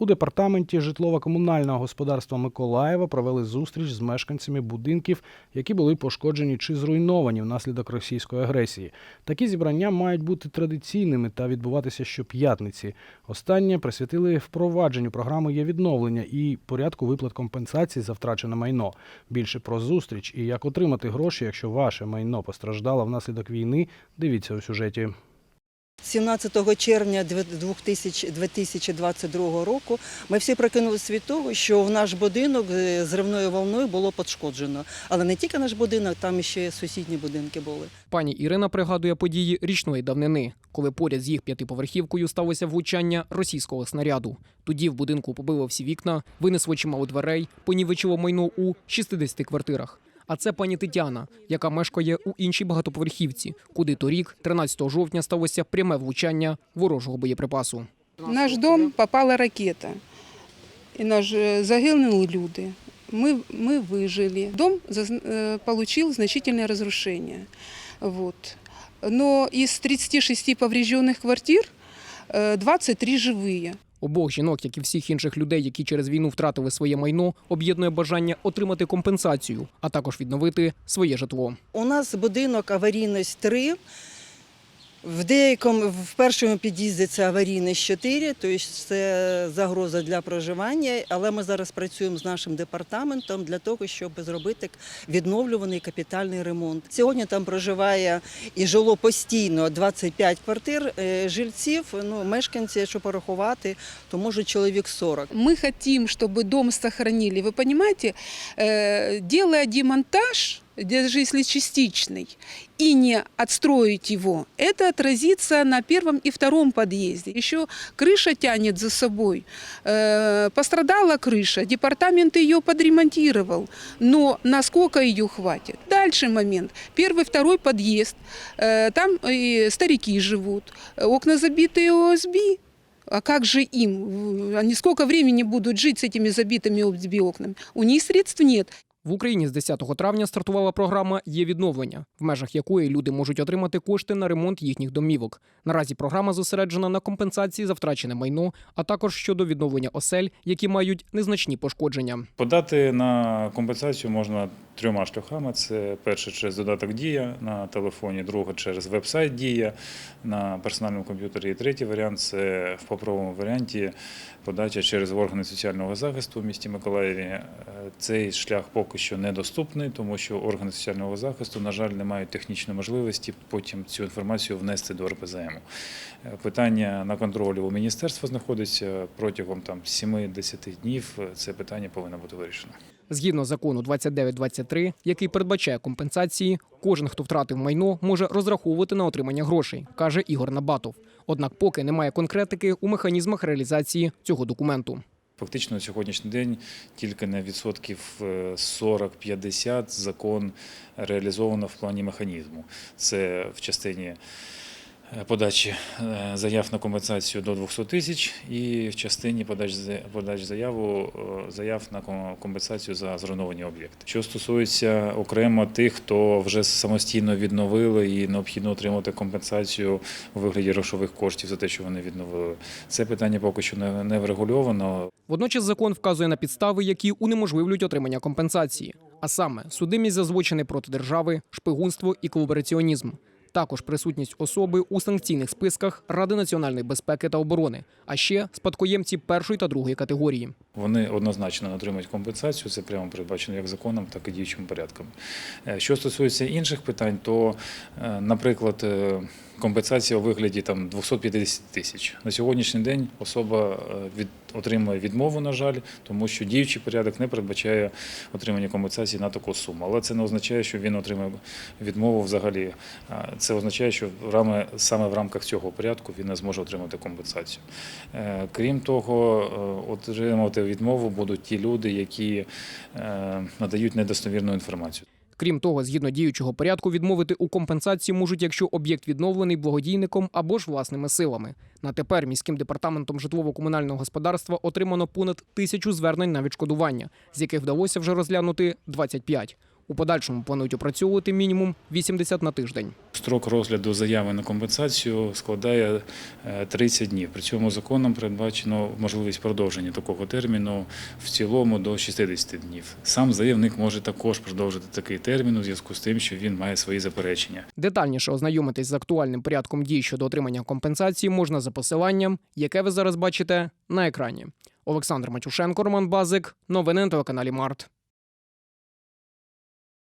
У департаменті житлово-комунального господарства Миколаєва провели зустріч з мешканцями будинків, які були пошкоджені чи зруйновані внаслідок російської агресії. Такі зібрання мають бути традиційними та відбуватися щоп'ятниці. Останнє присвятили впровадженню програми є відновлення і порядку виплат компенсацій за втрачене майно. Більше про зустріч і як отримати гроші, якщо ваше майно постраждало внаслідок війни. Дивіться у сюжеті. 17 червня 2000 2022 року ми всі прокинулися від того, що в наш будинок е, зривною волною було пошкоджено. Але не тільки наш будинок, там ще сусідні будинки були. Пані Ірина пригадує події річної давнини, коли поряд з їх п'ятиповерхівкою сталося влучання російського снаряду. Тоді в будинку побило всі вікна, винесло чимало дверей, понівечило майно у 60 квартирах. А це пані Тетяна, яка мешкає у іншій багатоповерхівці, куди торік, 13 жовтня, сталося пряме влучання ворожого боєприпасу. В наш дом попала ракета, і наш е, загинули люди. Ми, ми выжили. Дом заз- э, получил значительное разрушение. Вот. Но из 36 поврежденных квартир э, 23 живые. Обох жінок, як і всіх інших людей, які через війну втратили своє майно, об'єднує бажання отримати компенсацію, а також відновити своє житло. У нас будинок аварійність 3. В деякому в першому під'їзді це аварійність 4, тобто це загроза для проживання. Але ми зараз працюємо з нашим департаментом для того, щоб зробити відновлюваний капітальний ремонт. Сьогодні там проживає і жило постійно 25 квартир е, жильців. Ну мешканці, якщо порахувати, то може чоловік 40. Мы хотим, чтобы дом сохранили. Вы понимаете, э, делая демонтаж, Даже если частичный, и не отстроить его, это отразится на первом и втором подъезде. Еще крыша тянет за собой. Э, Пострадала крыша, департамент ее подремонтировал, но насколько ее хватит? Дальше момент. Первый, второй подъезд, э, там и старики живут, окна забитые ОСБ, а как же им? Они сколько времени будут жить с этими забитыми ОСБ окнами? У них средств нет. В Україні з 10 травня стартувала програма Є відновлення, в межах якої люди можуть отримати кошти на ремонт їхніх домівок. Наразі програма зосереджена на компенсації за втрачене майно, а також щодо відновлення осель, які мають незначні пошкодження. Подати на компенсацію можна трьома шляхами: це перше через додаток Дія на телефоні, друге через веб-сайт Дія на персональному комп'ютері. І третій варіант це в паперовому варіанті подача через органи соціального захисту в місті Миколаєві. Е, Цей шлях поки що недоступний, тому що органи соціального захисту, на жаль, не мають технічної можливості потім цю інформацію внести до РПЗМ. Е, Питання на контролі у міністерства знаходиться протягом там 7-10 днів. е, Це питання повинно бути вирішено. Згідно закону 2923, який передбачає компенсації, кожен, хто втратив майно, може розраховувати на отримання грошей, каже Ігор Набатов. Однак, поки немає конкретики у механізмах реалізації цього документу. Фактично на сьогоднішній день тільки на відсотків е, 40-50 закон реалізовано в плані механізму. Це в частині е, подачі е, заяв на компенсацію до 200 тисяч і в частині подач, подач заяву, е, заяв на компенсацію за зруйновані об'єкти. Що стосується окремо тих, хто вже самостійно відновили і необхідно отримати компенсацію у вигляді грошових коштів за те, що вони відновили, це питання поки що не врегульовано. Водночас закон вказує на підстави, які унеможливлюють отримання компенсації, а саме судимість за злочини проти держави, шпигунство і колабораціонізм. Також присутність особи у санкційних списках Ради національної безпеки та оборони, а ще спадкоємці першої та другої категорії. Вони однозначно не отримують компенсацію. Це прямо передбачено як законом, так і діючими порядками. Е, Що стосується інших питань, то, е, наприклад, е, компенсація у вигляді там 250 тисяч. На сьогоднішній день особа від, отримує відмову, на жаль, тому що діючий порядок не передбачає отримання компенсації на таку суму. Але це не означає, що він отримає відмову взагалі. Це означає, що саме в рамках цього порядку він не зможе отримати компенсацію. Крім того, отримати відмову будуть ті люди, які е, надають недостовірну інформацію. Крім того, згідно діючого порядку, відмовити у компенсації можуть, якщо об'єкт відновлений благодійником або ж власними силами. На тепер міським департаментом житлово-комунального господарства отримано понад тисячу звернень на відшкодування, з яких вдалося вже розглянути 25. У подальшому планують опрацьовувати мінімум 80 на тиждень. Строк розгляду заяви на компенсацію складає е, 30 днів. При цьому законом передбачено можливість продовження такого терміну в цілому до 60 днів. Сам заявник може також продовжити такий термін у зв'язку з тим, що він має свої заперечення. Детальніше ознайомитись з актуальним порядком дій щодо отримання компенсації можна за посиланням, яке ви зараз бачите на екрані. Олександр Матюшенко, Роман Базик. Новини на телеканалі Март.